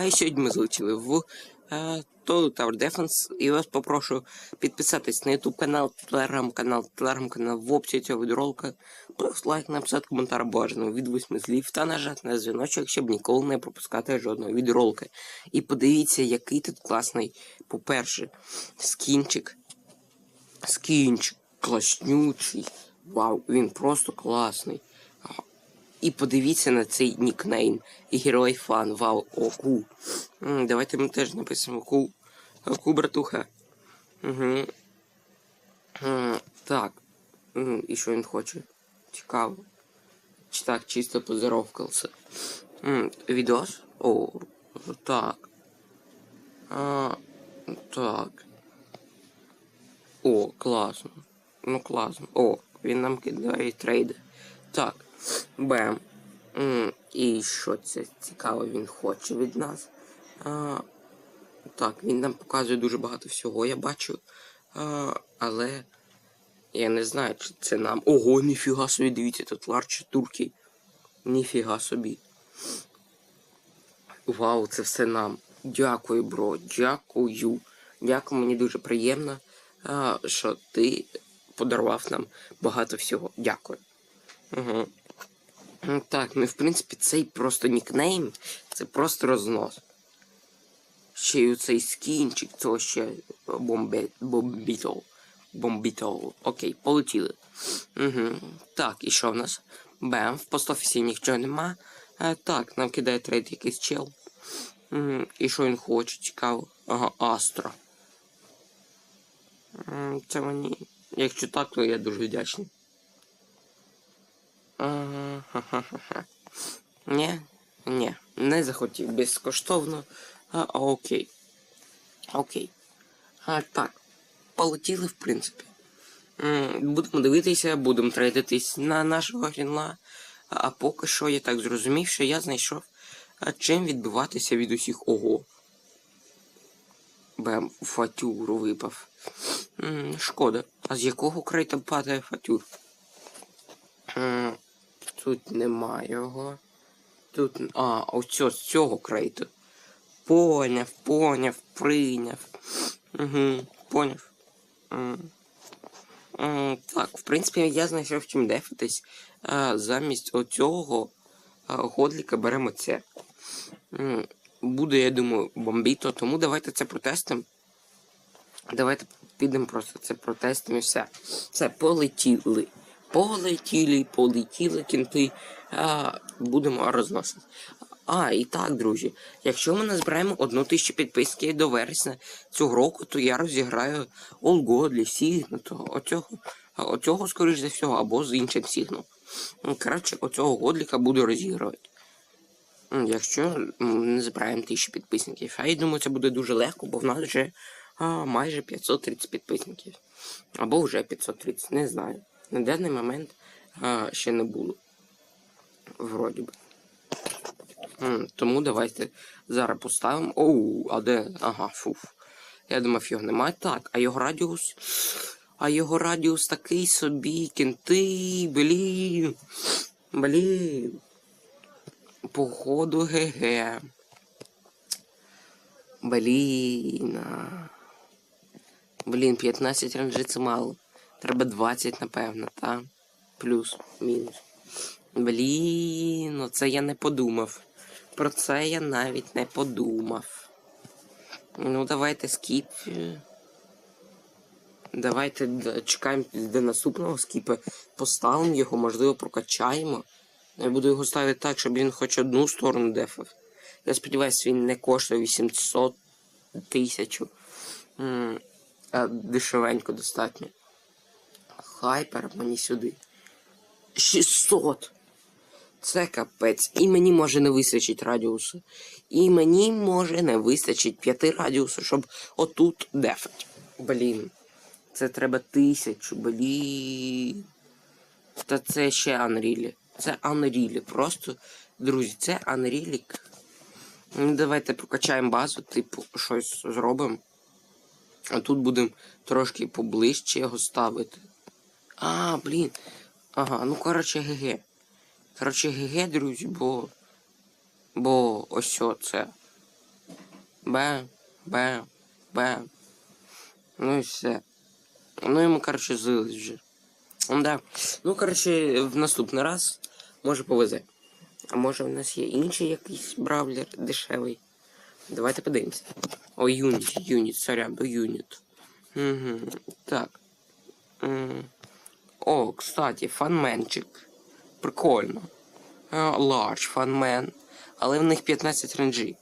А сьогодні ми залетіли в е, Total Tower Defense і вас попрошу підписатись на YouTube канал, телеграм-канал, телеграм-канал в описі цього відеоролика. Просто лайк, написати коментар бажано від восьми слів та нажати на дзвіночок, щоб ніколи не пропускати жодного відеоролика. І подивіться, який тут класний, по-перше, скінчик. Скінчик класнючий. Вау, він просто класний. І подивіться на цей нікнейм. Герой фан. Вау, о, ку. М, Давайте ми теж напишемо ку. Ку, братуха. Угу. Так. І що він хоче? Цікаво. Чи так, чисто поздоровкався. Відос? О, так. А, так. О, класно. Ну класно. О, він нам кидає трейди. Так. М, І що це цікаво він хоче від нас. А, так, він нам показує дуже багато всього, я бачу. А, але я не знаю, чи це нам. Ого, ніфіга собі, дивіться, тут ларчі турки. Ніфіга собі. Вау, це все нам. Дякую, бро, дякую. Дякую, мені дуже приємно, що ти подарував нам багато всього. Дякую. Угу. Так, ну в принципі, цей просто нікнейм, це просто рознос. Ще й цей скінчик, це ще бомбе, бомбітол. Бомбітол. Окей, полетіли. Угу. Так, і що в нас? Бем, в постофісі нічого нема. А, так, нам кидає трейд якийсь чел. Угу. І що він хоче, цікаво. Ага, Астра. Це мені. Якщо так, то я дуже вдячний. Ні, ні, не захотів безкоштовно. А, окей. Окей. А, так. Полетіли, в принципі. Будемо дивитися, будемо трейдитись на нашого грінла. А, поки що я так зрозумів, що я знайшов, чим відбиватися від усіх ого. Бем, фатюр випав. Шкода. А з якого крейта падає фатюр? Тут немає його. Тут. А, оцього з цього крейту. Поняв, поняв, прийняв. Угу, поняв. Так, в принципі, я знайшов чим дефатись. А, замість оцього годліка беремо це. Буде, я думаю, бомбіто, тому давайте це протестимо. Давайте підемо просто це протестимо і все. Все, полетіли. Полетіли, полетіли кінти. А, будемо розносити. А, і так, друзі. Якщо ми назбираємо одну тисячу підписків до вересня цього року, то я розіграю Олго для Сігнутого. Оцього, оцього, скоріш за всього, або з іншим Сігном. Ну, Коротше, оцього годліка буду розігрувати. Якщо м, не збираємо тисячу підписників. А я думаю, це буде дуже легко, бо в нас вже а, майже 530 підписників. Або вже 530, не знаю. На даний момент а, ще не було. Вроді би. Тому давайте зараз поставимо. Оу, а де? Ага, фуф. Я думав, його немає. Так, а його радіус. А його радіус такий собі. Кінти, блін. Блін. Походу ГГ. Блін. Блін, 15 ранжи це мало. Треба 20, напевно, та? Плюс, мінус. Блін, оце я не подумав. Про це я навіть не подумав. Ну, давайте скіп. Давайте чекаємо до наступного скіпа. Поставимо його, можливо, прокачаємо. Я буду його ставити так, щоб він хоч одну сторону дефав. Я сподіваюся, він не коштує 800 тисяч. Дешевенько достатньо. Хайпер мені сюди. 600! Це капець. І мені може не вистачить радіусу. І мені може не вистачить 5 радіусу, щоб отут дефать. Блін. Це треба тисячу, блін. Та це ще Unreal. Це Unreal. Просто, друзі, це Unreal. Ну, давайте прокачаємо базу, типу, щось зробимо. А тут будемо трошки поближче його ставити. А, блін. Ага, ну коротше, ГГ. Коротше, ГГ, друзі, бо. Бо ось це. Бем, бем, бем. Ну і все. Ну ми, коротше, злились вже. Да. Ну, коротше, в наступний раз може повезе. А може в нас є інший якийсь бравлер дешевий. Давайте подивимося. О, юніт, юніт, сорян, до юніт. Угу. Так. М. О, кстати, фанменчик. Прикольно. Ларч фанмен. Але в них 15 ренджі.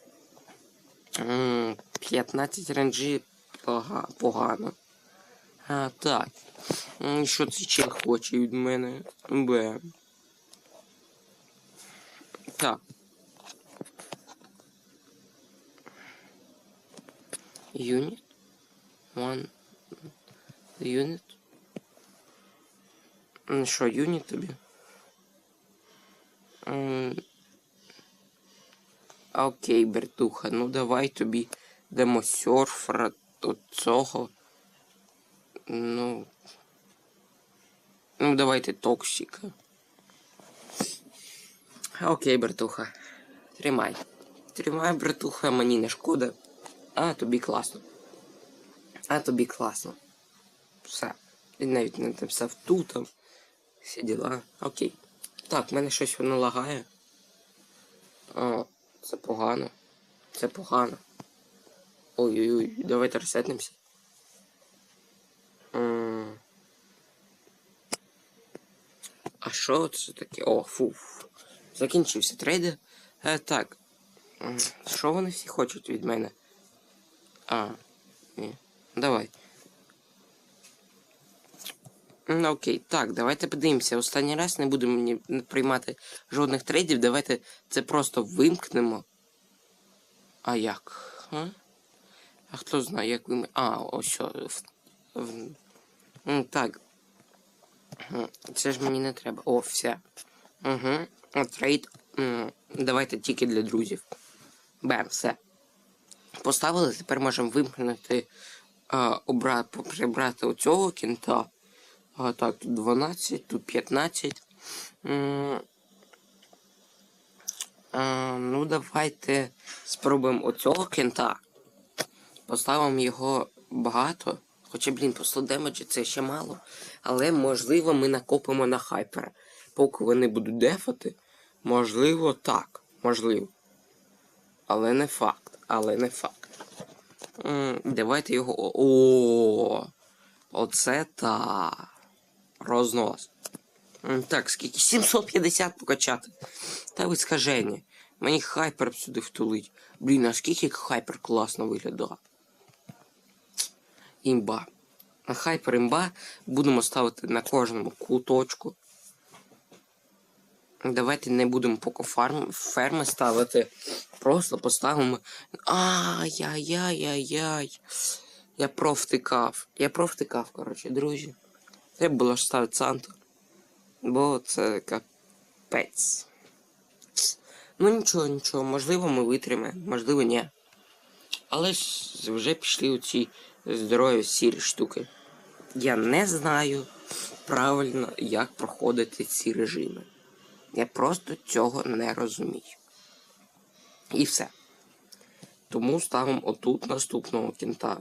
М, 15 ренджі погано. А, так. Що цей чел хоче від мене? Б. Так. Юніт. One. Юніт. Що, юніт тобі? Окей, бертуха, ну давай тобі дамо серфера от цього. Ну. Ну, давайте токсика. Окей, братуха. Тримай. Тримай, братуха, мені не шкода. А тобі класно. А тобі класно. Все. Він навіть не написав тут. Всі діла. Окей. Так, в мене щось воно лагає. О, це погано. Це погано. Ой-ой-ой, давайте ресетнемося. А що це таке? О, фу. Закінчився трейдер. Е, так. Що вони всі хочуть від мене? А, ні. Давай. Окей, так, давайте подивимося. Останній раз не будемо приймати жодних трейдів. Давайте це просто вимкнемо. А як? А, а хто знає, як вимкнемо? А, ось що. Так. Це ж мені не треба. О, все. Угу. Трейд. Давайте тільки для друзів. Бем, все. Поставили, тепер можемо вимкнути, прибрати оцього кінта. А, так, тут 12, тут 15. А, ну, давайте спробуємо оцього кента. Поставимо його багато. Хоча, блін, просто демеджі це ще мало. Але можливо ми накопимо на хайпера. Поки вони будуть дефати, можливо, так. Можливо. Але не факт. Але не факт. Давайте його. О! Оце та. Рознос. Так, скільки? 750 покачати. Та ви скажені. Мені хайпер сюди втулить. Блін, а скільки хайпер класно виглядає. Імба. На хайпер імба будемо ставити на кожному куточку. Давайте не будемо поки фарм, ферми ставити. Просто поставимо. Ай-яй-яй-яй-яй. Я провтикав. Я провтикав, коротше, друзі. Треба було ж ставити Санту. Бо це капець. Ну нічого, нічого, можливо, ми витримаємо, можливо, ні. Але ж вже пішли оці здорові сірі штуки. Я не знаю правильно, як проходити ці режими. Я просто цього не розумію. І все. Тому ставимо отут наступного кінта.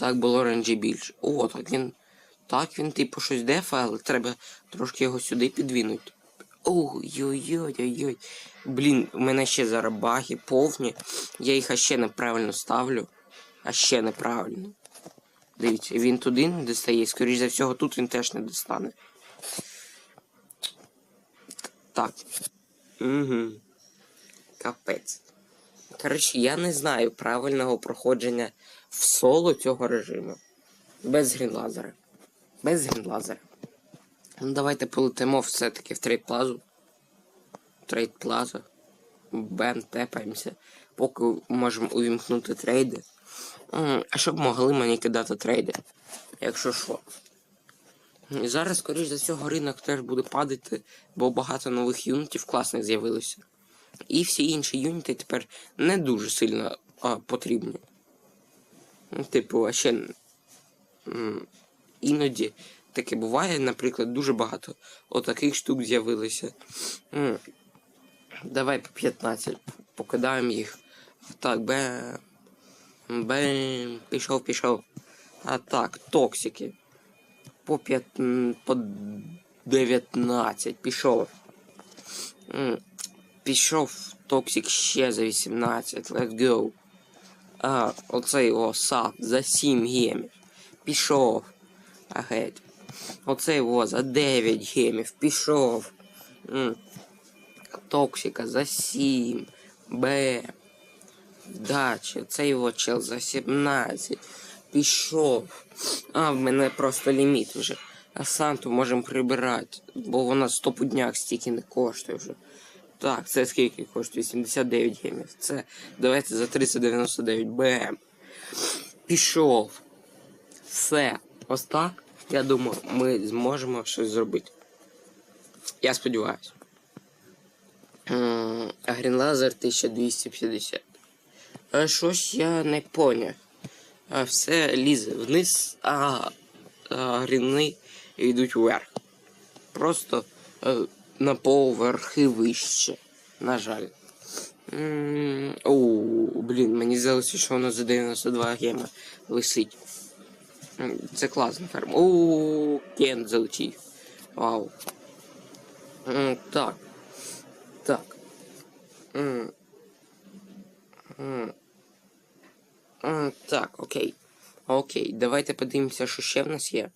Так було ренджі більше. О, так він. Так він типу щось дефа, але треба трошки його сюди підвінути. Ой-ой-ой-ой-ой. Блін, у мене ще зараз баги повні. Я їх ще неправильно ставлю. А ще неправильно. Дивіться, він туди не достає. Скоріше за всього, тут він теж не достане. Так. Угу. Капець. Коротше, я не знаю правильного проходження в соло цього режиму. Без грінлазера. Без грінлазера. Ну, давайте полетимо все-таки в трейд плазу. Трейд. Бем, тепаємося. Поки можемо увімкнути трейди. А щоб могли мені кидати трейди. Якщо що. І зараз, скоріш за всього, ринок теж буде падати, бо багато нових юнітів класних з'явилося. І всі інші юніти тепер не дуже сильно а, потрібні. Ну, Типу, а ще іноді таке буває, наприклад, дуже багато отаких штук з'явилося. Давай по 15. покидаємо їх. Так, бем. Бем. Пішов, пішов. А так, токсики. По 5, по 19. Пішов. Пішов токсик ще за 18. Let's go. А, оцей о сап за 7 гемів. Пішов. А геть. Оцей о за 9 гемів. Пішов. М. Токсика за 7. Б. Вдача. Цей його чел за 17. Пішов. А, в мене просто ліміт вже. А Санту можемо прибирати, бо вона 100 днях стільки не коштує вже. Так, це скільки коштує? 79 гемів. Це давайте за 399 БМ. Пішов. Все. Ось так. Я думаю, ми зможемо щось зробити. Я сподіваюся. А Грінлазер 1250. А щось я не поняв. А все лізе вниз, а, а гріни йдуть вверх. Просто е, на поверхи вище. На жаль. Оу, блін, мені здалося, що воно за 92 гема висить. Це класна ферма. Оу, Кент залетів. Вау. Так. Так. Так, окей. Окей, давайте подивимося, що ще в нас є.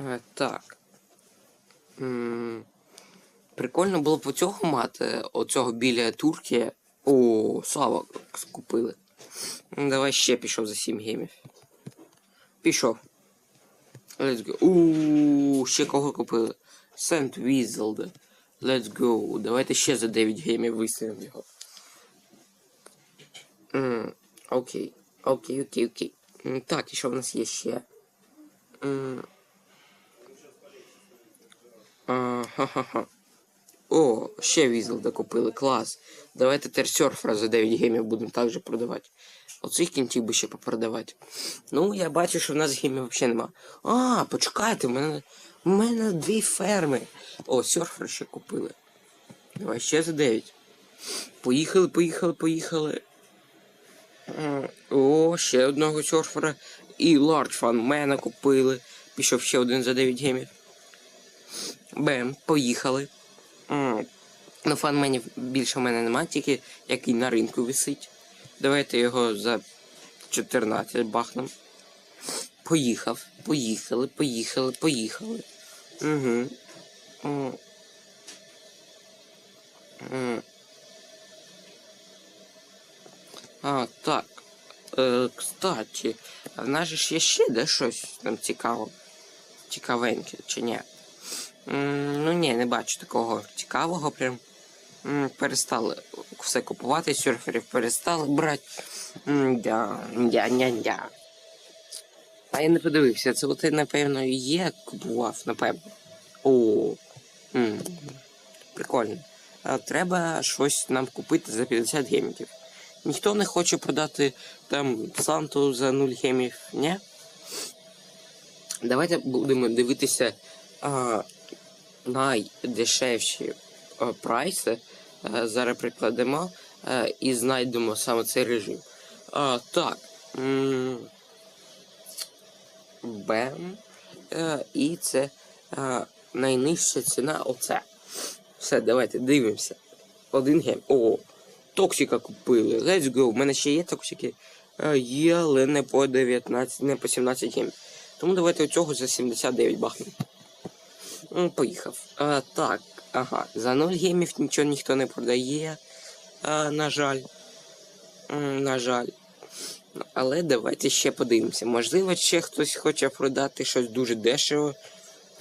М. Е, Так. М. Прикольно було б оцього мати, оцього біля турки. О, Сава скупили. Ну, Давай ще пішов за 7 гемів. Пішов. Let's go. Ууу, ще кого купили? Сент Візелда. Let's go. Давайте ще за 9 гемів виставимо його. М, Окей. Окей, окей, окей. Так, і що в нас є ще? М. А. О, ще Візелда купили, клас. Давайте тепер серфера за 9 гемів будемо також продавати. Оцих кінтів би ще попродавати. Ну, я бачу, що в нас гемів взагалі нема. А, почекайте, в мене, в мене дві ферми. О, серфера ще купили. Давай ще за 9. Поїхали, поїхали, поїхали. О, ще одного серфера. І лардж фанмена купили. Пішов ще один за 9 гемів. Бем, поїхали. Ну, фанменів більше в мене немає, тільки який на ринку висить. Давайте його за 14 бахнем. Поїхав, поїхали, поїхали, поїхали. Угу. А, так. Е, кстати, в нас же ж є ще де щось там цікаво. Цікавеньке, чи ні? Ну ні, не бачу такого цікавого прям. Перестали все купувати, серферів перестали брати. Дя, дя, дя, дя. А я не подивився, це от, напевно, є купував, напевно. О, прикольно. Треба щось нам купити за 50 геміків. Ніхто не хоче продати там Санту за 0 гемів, ні? Давайте будемо дивитися найдешевші прайси. Зараз прикладемо і знайдемо саме цей режим. Так. Бем. Е, і це е, найнижча ціна оце. Все, давайте дивимося. Один гем. О, токсика купили. Let's go. У мене ще є токсики. Е, є, але не по 19, не по 17 гемів. Тому давайте оцього за 79 бахнемо. Поїхав. А, так, ага. За 0 гемів нічого ніхто не продає. А, на жаль. На жаль. Але давайте ще подивимося. Можливо, ще хтось хоче продати щось дуже дешево.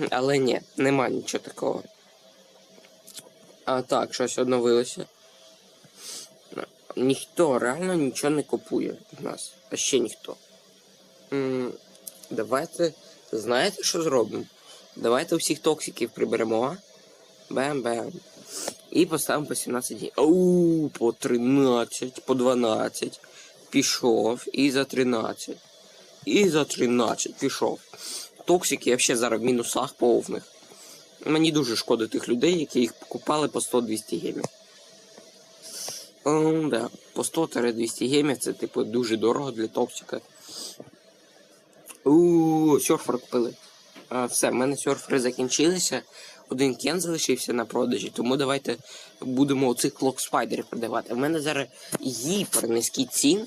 Але ні, нема нічого такого. А так, щось обновилося. Ніхто реально нічого не купує в нас. А ще ніхто. Давайте. Знаєте, що зробимо? Давайте усіх токсиків приберемо. Бем-бем. І поставимо по 17 днів. Оу, по 13, по 12. Пішов. І за 13. І за 13 пішов. Токсики взагалі зараз в мінусах повних. Мені дуже шкода тих людей, які їх купали по 100-200 гемів. Ем, да. По 100-200 гемів це типу дуже дорого для токсика. Ууу, серфер купили. Все, в мене серфери закінчилися. Один кен залишився на продажі, тому давайте будемо оцих клок спайдерів продавати. В мене зараз гіпер низькі ціни.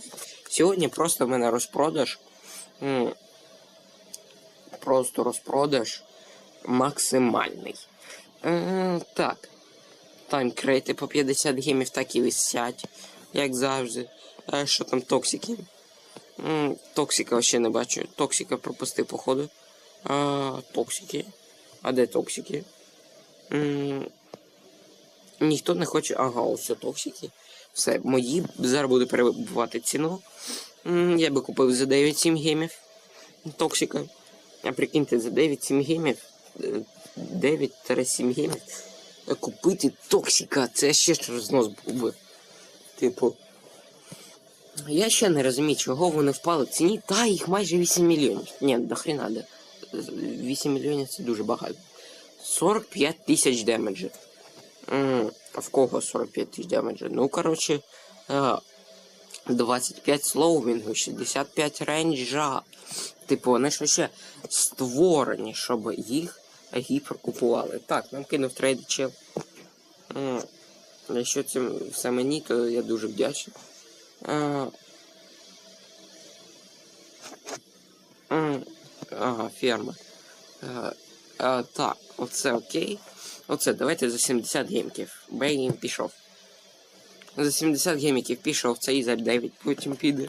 Сьогодні просто в мене розпродаж. Просто розпродаж максимальний. Так. Таймкрейти по 50 гемів так і висять, як завжди. А що там токсики? Токсика ще не бачу. Токсика пропустив, походу. А, токсики. А де токсики? М, Ніхто не хоче. Ага, ось токсики. Все, мої зараз буду перебувати ціну. М, Я би купив за 9-7 гемів токсика. А прикиньте, за 9-7 гемів. е, 9-7 гемів. е, Купити токсика, це ще ж рознос був би. Типу. Я ще не розумію, чого вони впали в ціні. Та їх майже 8 мільйонів. Ні, до хрена де. 8 мільйонів це дуже багато. 45 тисяч демеджів. А в кого 45 тисяч демеджів? Ну, коротше, е, 25 слоувінгу, 65 рейнджа. Типу, вони ж ще створені, щоб їх гіпер купували. Так, нам кинув трейд чел. Якщо це все мені, то я дуже вдячний. А, м, Ага, ферма. А, а, так, оце окей. Оце, давайте за 70 гемків. Бейгін пішов. За 70 геміків пішов, цей за 9 потім піде.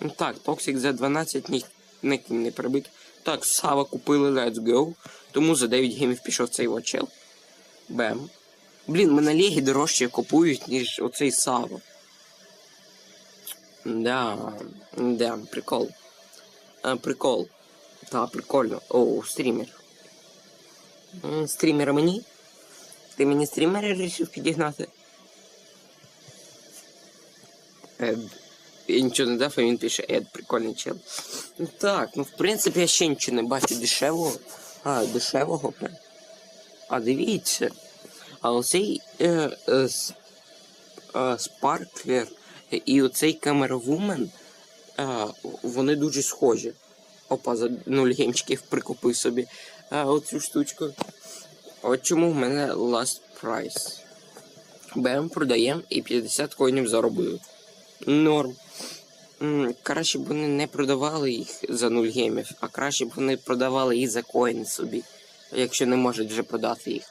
Ну Так, Токсик за 12 ні, ніким не прибит. Так, Сава купили, let's go. Тому за 9 гемів пішов цей от чел. Бем. Блін, мене легі дорожче купують, ніж оцей Сава. Да, да, прикол. А, прикол. Та, прикольно. О, стрімер. М, Стрімера мені? Ти мені стрімера вирішив підігнати? Ед. Я нічого не дав, а він пише Ед, прикольний чел. Ну так, ну в принципі я ще нічого не бачу дешевого. А, дешевого прям. А дивіться. А оцей е, е, е, спарклер і оцей камеравумен, е, вони дуже схожі. Опа, за нуль геймчиків прикупив собі е, оцю штучку. От чому в мене last price. Беремо, продаємо і 50 коїнів заробили. Норм. Краще б вони не продавали їх за нуль геймів, а краще б вони продавали їх за коїни собі, якщо не можуть вже продати їх.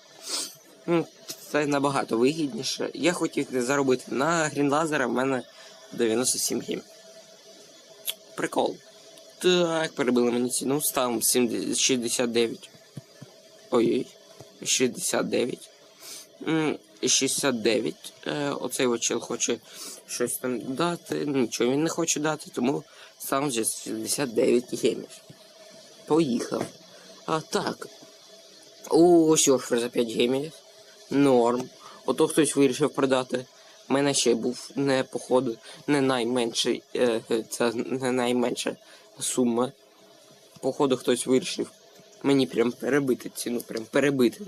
Це набагато вигідніше. Я хотів заробити на грінлазера, в мене 97 гейм. Прикол. Так, перебили мені ціну, ставимо 70 69. Ой-ой. 69. 69. Е, оцей чел хоче щось там дати. Нічого він не хоче дати, тому ставимо вже 69 гемів. Поїхав. А так. О, серфер за 5 гемів. Норм. Ото хтось вирішив продати. У мене ще був не походу, не найменший, е, е, це не найменша сума. Походу хтось вирішив мені прям перебити ціну, прям перебити.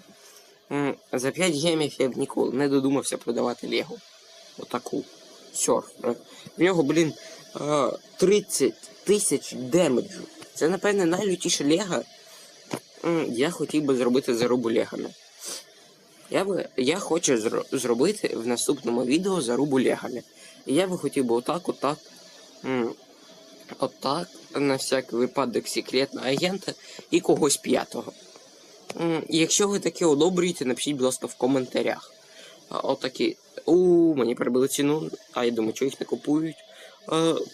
За 5 гемів я б ніколи не додумався продавати Лего. Отаку. Серфер. В нього, блін, е, 30 тисяч демеджу. Це, напевне, найлютіше Лего. Я хотів би зробити зарубу легами. Я би, я хочу зро- зробити в наступному відео зарубу легами. І я би хотів би отак, отак, отак, на всякий випадок секретного агента і когось п'ятого. Якщо ви таке одобрюєте, напишіть, будь ласка, в коментарях. Отакі. У мені перебили ціну, а я думаю, що їх не купують.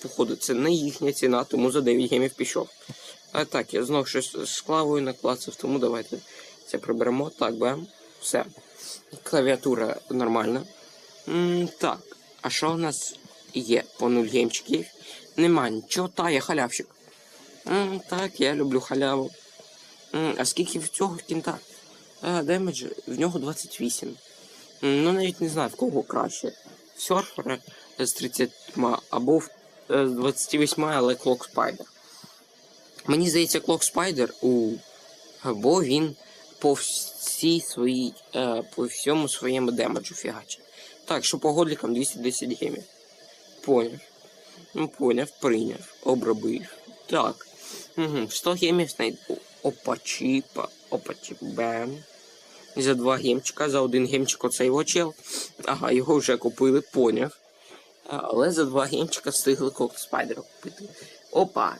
Походу, це не їхня ціна, тому за 9 гемів пішов. А так, я знов щось з клавою наклацав, тому давайте це приберемо. Так, бем. Все. Клавіатура нормальна. М, так, а що у нас є по нуль геймчиків? Нема нічого, та я халявщик. М, так, я люблю халяву. М, а скільки в цього кінта? А, демедж, в нього 28. М, ну навіть не знаю, в кого краще. В серфера з 30 або в, е, з 28, але Clock Spider. Мені здається, Clock Spider у. Бо він по всій своїй, е, по всьому своєму демеджу фігачить. Так, що по годлікам 210 гемів. Поняв. Поняв, прийняв, обробив. Так. Угу. 100 гемів знайду. Опа, чіпа, опа, чіп, бем. За два гемчика, за один гемчик оцей його чел. Ага, його вже купили, поняв. Але за два гемчика встигли кок спайдера купити. Опа.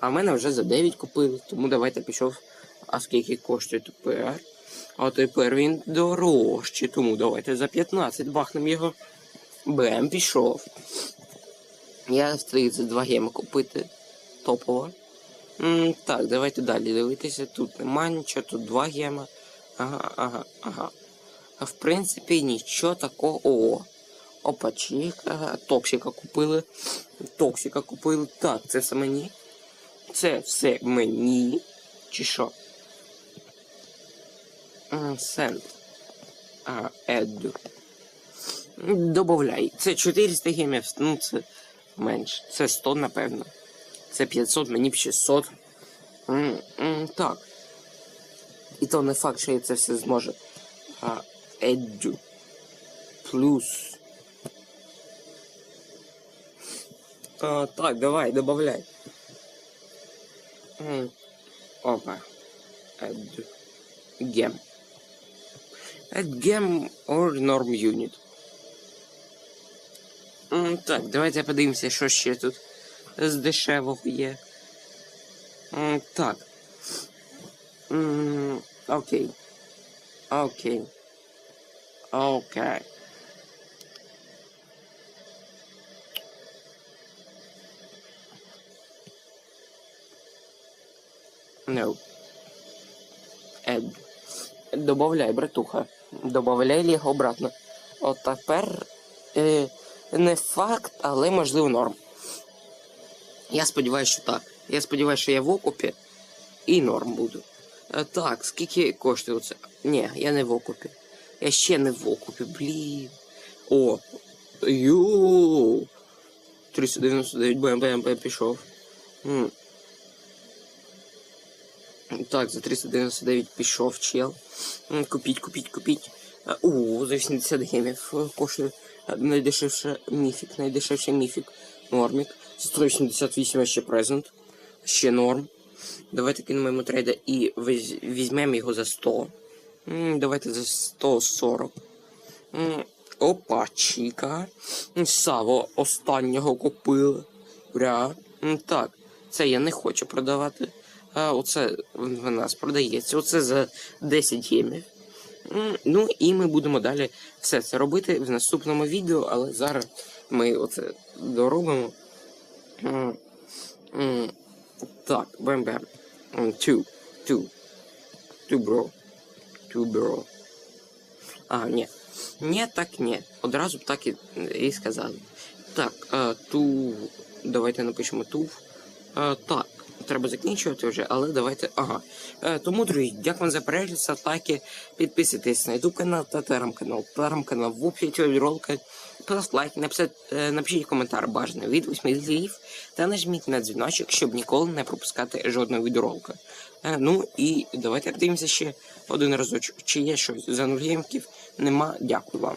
А в мене вже за 9 купили, тому давайте пішов. А скільки коштує тепер? А тепер він дорожчий, тому давайте за 15 бахнемо його. Бем, пішов. Я встиг за два геми купити. Топово. М, так, давайте далі дивитися. Тут нема нічого, тут два гема. Ага, ага, ага. А в принципі нічого такого. О. Опачик, ага. Токсика купили. Токсика купили. Так, це все мені. Це все мені. Чи що? М, Сенд. Ага, Еду. Добавляй. Це 400 гемів, ну це менше. Це 100, напевно. Це 500, мені б 600. М, м, так. І то не факт, що я це все зможу. А, Еду. Плюс. А, так, давай, добавляй. М, Опа. Add gem. Add gem or norm unit. Так, давайте подивимося, що ще тут з дешевого є. Так. Окей. Окей. Окей. No. Ед. Добавляй, братуха. Добавляй його обратно. От тепер е, не факт, але можливо норм. Я сподіваюся, що так. Я сподіваюся, що я в окупі і норм буду. Е, так, скільки коштує це? Ні, я не в окупі. Я ще не в окупі, блін. О. Йоу. 399 бм, бм, бм, пішов. М. Так, за 399 пішов чел. Купіть, купіть, купіть. О, за 80 гемів е, коштує е, найдешевше міфік, найдешевший міфік. Нормік. За 188 ще презент. Ще норм. Давайте кинемо трейда і візьмемо його за 100. Давайте за 140. Опа, Чіка. Саво останнього купили. Бля. Так, це я не хочу продавати. А оце в нас продається. Оце за 10 гемів. М, Ну і ми будемо далі все це робити в наступному відео, але зараз ми оце доробимо. М, Так, бем-бем. Two. Two. Two, bro. Two, bro. А, ні. Ні, так ні. Одразу б так і, і сказали. Так, ту. Давайте напишемо тув. Так, треба закінчувати вже, але давайте. Ага. Е, тому, друзі, дякую за перегляд, лайки, підписуйтесь на YouTube канал та телеграм-канал. Телеграм-канал в описі ролика. Просто лайк, написати, е, напишіть коментар бажаний від 8 слів та нажміть на дзвіночок, щоб ніколи не пропускати жодного відеоролика. Е, ну і давайте подивимося ще один разочок. Чи є щось за нуль? Нема. Дякую вам.